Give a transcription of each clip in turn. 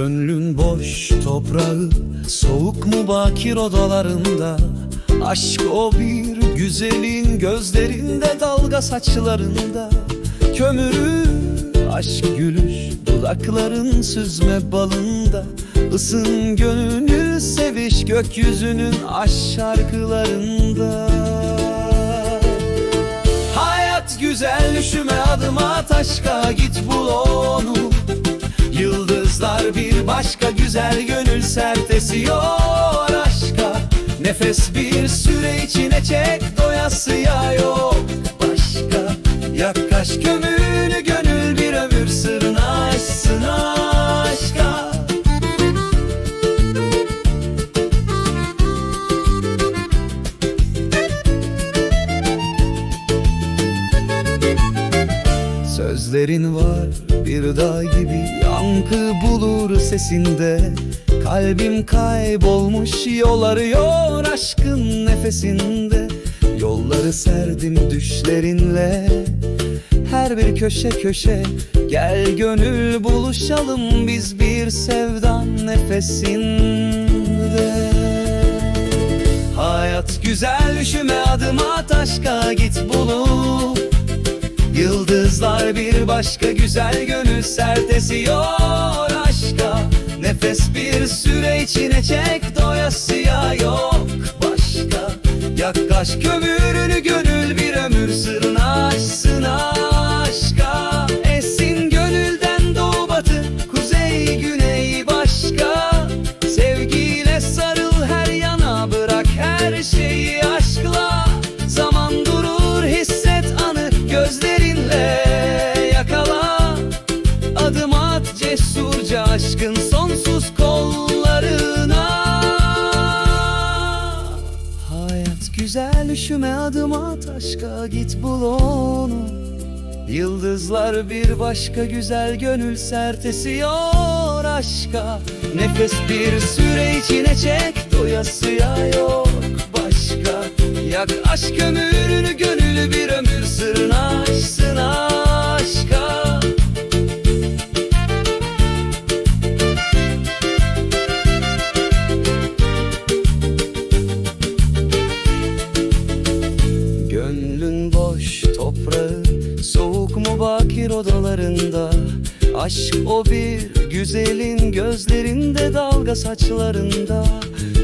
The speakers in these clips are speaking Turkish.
Gönlün boş toprağı Soğuk mu bakir odalarında. Aşk o bir güzelin gözlerinde Dalga saçlarında. Kömürü aşk gülüş Dudakların süzme balında. Isın gönül seviş Gökyüzünün aşk şarkılarında. Hayat güzel üşüme adım at aşka git bul onu Yıldızlar bir başka güzel gönül sert esiyor aşka. Nefes bir süre içine çek doyasıya yok başka. Yaklaş kömürünü gönül bir ömür sırrına açsın aşka. Sözlerin var bir dağ gibi Yankı bulur sesinde. Kalbim kaybolmuş yol arıyor Aşkın nefesinde. Yolları serdim düşlerinle. Her bir köşe köşe Gel gönül buluşalım Biz bir sevdan nefesinde. Hayat güzel üşüme adım at aşka git bulup Yıldızlar bir başka güzel gönül sert esiyor aşka. Nefes bir süre içine çek doyasıya yok başka. Yaklaş kömürünü gönül bir ömür sırrına güzel üşüme adım at aşka git bul onu. Yıldızlar bir başka güzel gönül sert esiyor aşka. Nefes bir süre içine çek doyasıya yok başka. Yak aşk kömürünü gönül bakir odalarında Aşk o bir güzelin gözlerinde Dalga saçlarında.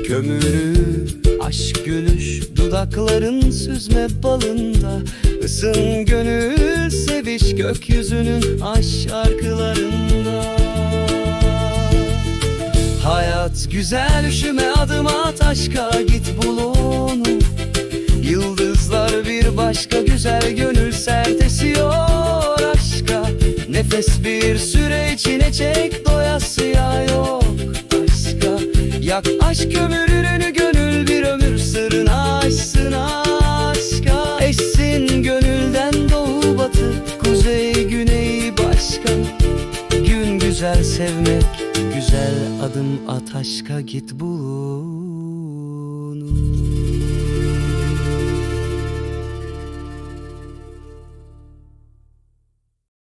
Kömürü aşk gülüş Dudakların süzme balında. Isın gönül seviş Gökyüzünün aşk şarkılarında. Hayat güzel üşüme adım at aşka git bul onu Yıldızlar bir başka güzel gönül sert esiyor Nefes bir süre içine çek doyasıya yok. Başka Yak aşk kömürünü gönül bir ömür sırrına açsın aşka. Eşsin gönülden doğu batı kuzey güney başka. Gün güzel sevmek güzel adım at aşka git bul